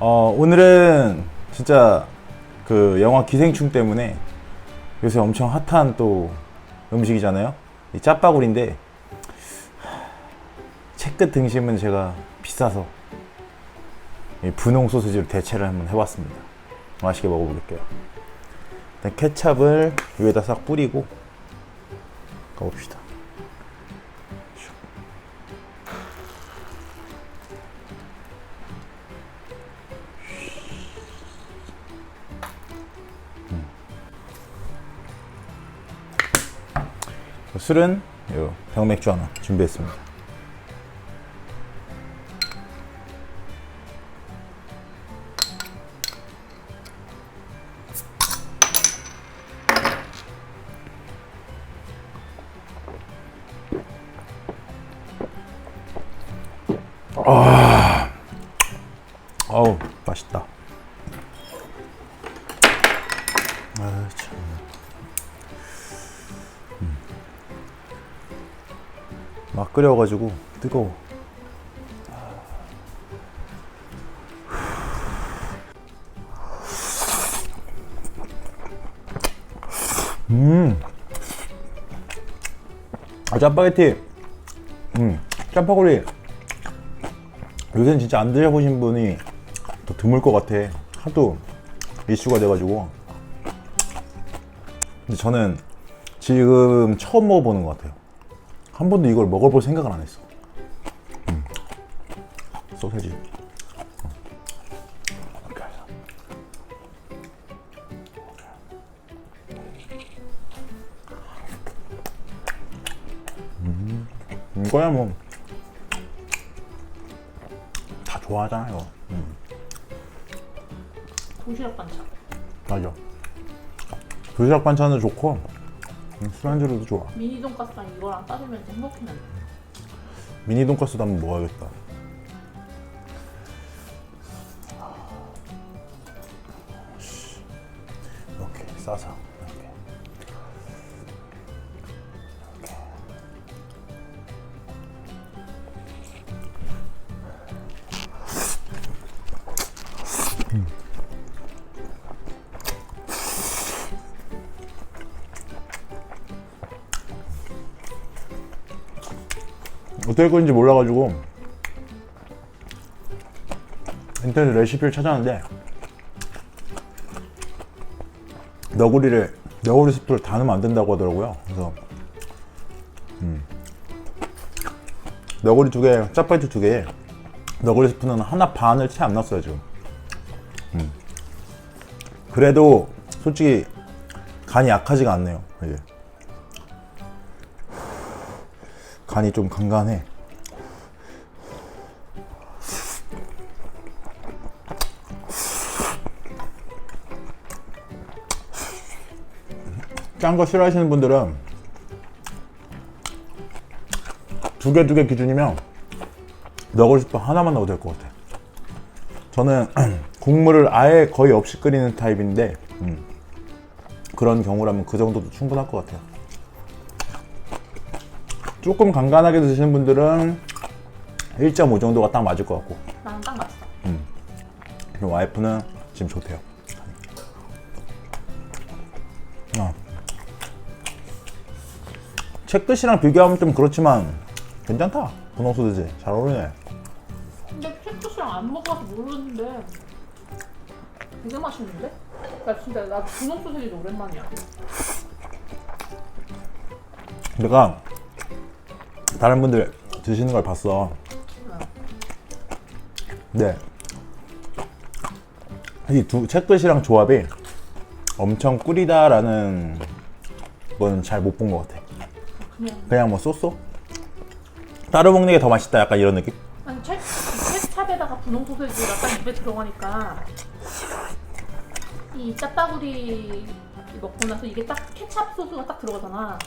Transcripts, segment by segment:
어, 오늘은 진짜 그 영화 기생충 때문에 요새 엄청 핫한 또 음식이잖아요. 이 짜파구리인데 채끝 등심은 제가 비싸서 이 분홍 소세지로 대체를 한번 해봤습니다. 맛있게 먹어볼게요. 일단 케찹을 위에다 싹 뿌리고 가봅시다. 술은 요 병맥주 하나 준비했습니다. 아, 어우 맛있다. 아 막 끓여가지고 뜨거워. 음, 아 짜파게티, 음, 짜파구리. 요새는 진짜 안 드셔보신 분이 더 드물 것 같아. 하도 이슈가 돼가지고. 근데 저는 지금 처음 먹어보는 것 같아요. 한 번도 이걸 먹어볼 생각을 안 했어. 음. 소세지. 어. 이렇게 해서. 음, 이거야 뭐. 다 좋아하잖아, 이거. 음, 도시락 반찬. 맞아. 도시락 반찬은 좋고, 음, 술안주로도 좋아 미니 돈까스랑 이거랑 따지면 행복해. 미니 돈까스도 한번 먹어야겠다 어떻게 끓는지 몰라가지고 인터넷 레시피를 찾았는데 너구리를 너구리 스프를 다 넣으면 안 된다고 하더라고요. 그래서 음. 너구리 두 개, 짜파게티 두 개에 너구리 스프는 하나 반을 채 안 넣었어요 지금. 음. 그래도 솔직히 간이 약하지가 않네요. 이게. 간이 좀 간간해. 짠 거 싫어하시는 분들은 두 개 두 개 기준이면 넣고 싶어 하나만 넣어도 될 것 같아. 저는 국물을 아예 거의 없이 끓이는 타입인데 음, 그런 경우라면 그 정도도 충분할 것 같아요. 조금 간간하게 드시는 분들은 1.5 정도가 딱 맞을 것 같고 나는 딱 맞어. 그리고 와이프는 지금 좋대요. 어. 책 뜻이랑 비교하면 좀 그렇지만 괜찮다. 분홍 소세지 잘 어울리네. 근데 캡처스랑 안 먹어서 모르는데 되게 맛있는데? 나 진짜 나 분홍 소세지도 오랜만이야. 내가 다른 분들 드시는 걸 봤어. 네. 이두 책끝이랑 조합이 엄청 꿀이다라는 건잘못 본 것 같아. 그냥 뭐 쏘쏘? 따로 먹는 게 더 맛있다 약간 이런 느낌? 아니 책 케찹에다가 분홍 소세지가 딱 입에 들어가니까 이 짜따구리 먹고 나서 이게 딱 케찹 소스가 딱 들어가잖아.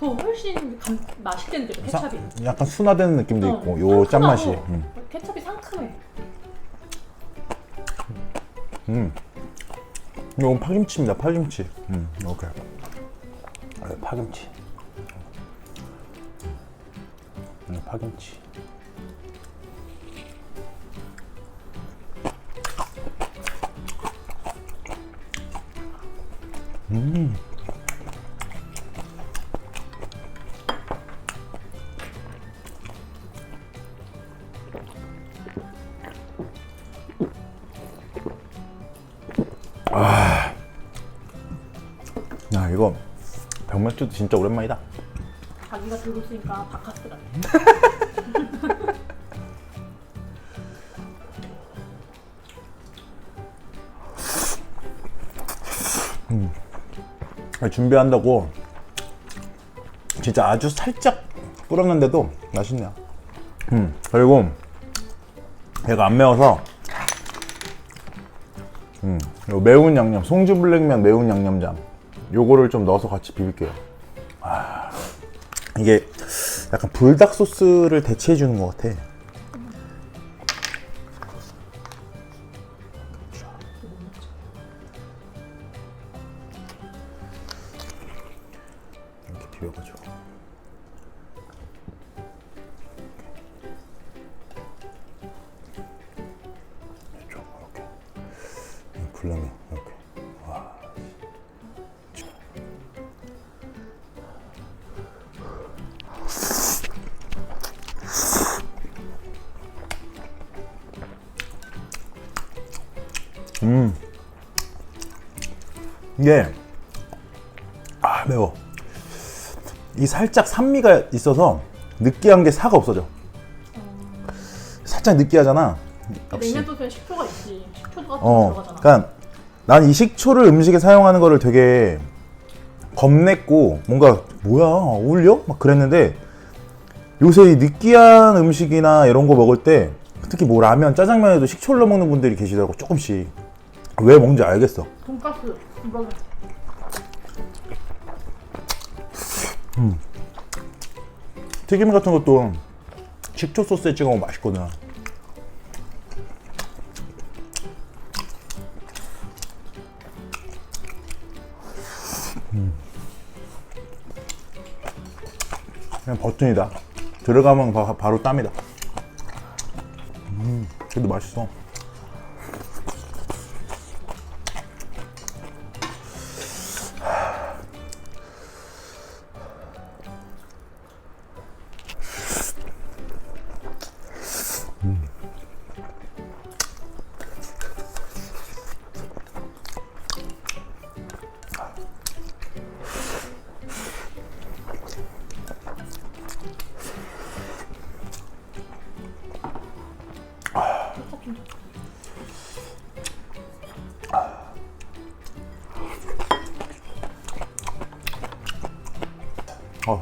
더 훨씬 감, 맛있게 느껴져 사- 케찹이. 약간 순화되는 느낌도 어, 있고 요 상큼하고 짠맛이. 음. 케찹이 상큼해. 이건 파김치입니다 파김치. 음, 오케이. 아, 파김치. 음, 파김치 야 이거 병맥주도 진짜 오랜만이다 자기가 들고 있으니까 바카스 같아. 준비한다고 진짜 아주 살짝 뿌렸는데도 맛있네요. 음 그리고 얘가 안 매워서 음요 매운 양념 송주 블랙면 매운 양념장 요거를 좀 넣어서 같이 비빌게요. 아 이게 약간 불닭 소스를 대체해 주는 것 같아. 불량면 이렇게. 와. 음. 이게 아 매워. 이 살짝 산미가 있어서 느끼한 게 사가 없어져. 살짝 느끼하잖아. 역시. 냉면 소스에 식초가 있지. 식초 같은 거 어, 들어가잖아. 그러니까 난 이 식초를 음식에 사용하는 거를 되게 겁냈고 뭔가 뭐야 어울려? 막 그랬는데 요새 이 느끼한 음식이나 이런 거 먹을 때 특히 뭐 라면, 짜장면에도 식초를 넣어 먹는 분들이 계시더라고 조금씩 왜 먹는지 알겠어. 돈가스 이거 튀김 같은 것도 식초 소스에 찍어 먹으면 맛있거든. 음. 그냥 버튼이다. 들어가면 바, 바로 땀이다. 음, 그래도 맛있어. 어,